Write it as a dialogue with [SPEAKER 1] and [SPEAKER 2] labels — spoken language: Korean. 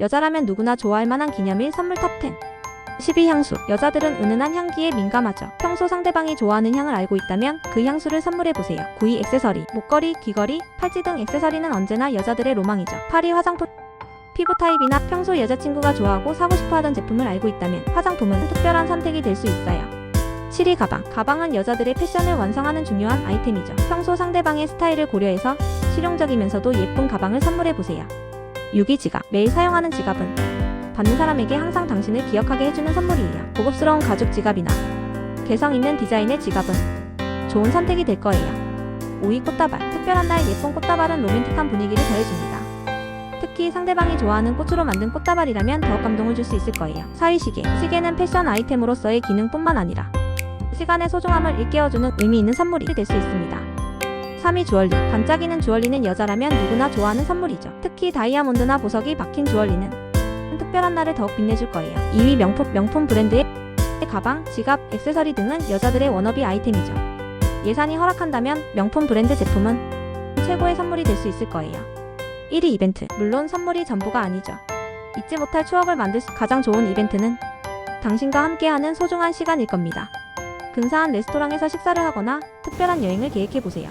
[SPEAKER 1] 여자라면 누구나 좋아할 만한 기념일 선물 탑10 12 향수 여자들은 은은한 향기에 민감하죠. 평소 상대방이 좋아하는 향을 알고 있다면 그 향수를 선물해보세요. 9위 액세서리 목걸이, 귀걸이, 팔찌 등 액세서리는 언제나 여자들의 로망이죠. 8위 화장품 피부 타입이나 평소 여자친구가 좋아하고 사고 싶어하던 제품을 알고 있다면 화장품은 특별한 선택이 될 수 있어요. 7위 가방. 가방은 여자들의 패션을 완성하는 중요한 아이템이죠. 평소 상대방의 스타일을 고려해서 실용적이면서도 예쁜 가방을 선물해보세요. 6위 지갑. 매일 사용하는 지갑은 받는 사람에게 항상 당신을 기억하게 해주는 선물이에요. 고급스러운 가죽 지갑이나 개성 있는 디자인의 지갑은 좋은 선택이 될 거예요. 5위 꽃다발. 특별한 날 예쁜 꽃다발은 로맨틱한 분위기를 더해줍니다. 특히 상대방이 좋아하는 꽃으로 만든 꽃다발이라면 더욱 감동을 줄 수 있을 거예요. 4위 시계. 시계는 패션 아이템으로서의 기능뿐만 아니라 시간의 소중함을 일깨워주는 의미 있는 선물이 될 수 있습니다. 3위 주얼리. 반짝이는 주얼리는 여자라면 누구나 좋아하는 선물이죠. 특히 다이아몬드나 보석이 박힌 주얼리는 특별한 날을 더욱 빛내줄 거예요. 2위 명품, 명품 브랜드의 가방, 지갑, 액세서리 등은 여자들의 워너비 아이템이죠. 예산이 허락한다면 명품 브랜드 제품은 최고의 선물이 될 수 있을 거예요. 1위 이벤트. 물론 선물이 전부가 아니죠. 잊지 못할 추억을 만들 수 가장 좋은 이벤트는 당신과 함께하는 소중한 시간일 겁니다. 근사한 레스토랑에서 식사를 하거나 특별한 여행을 계획해 보세요.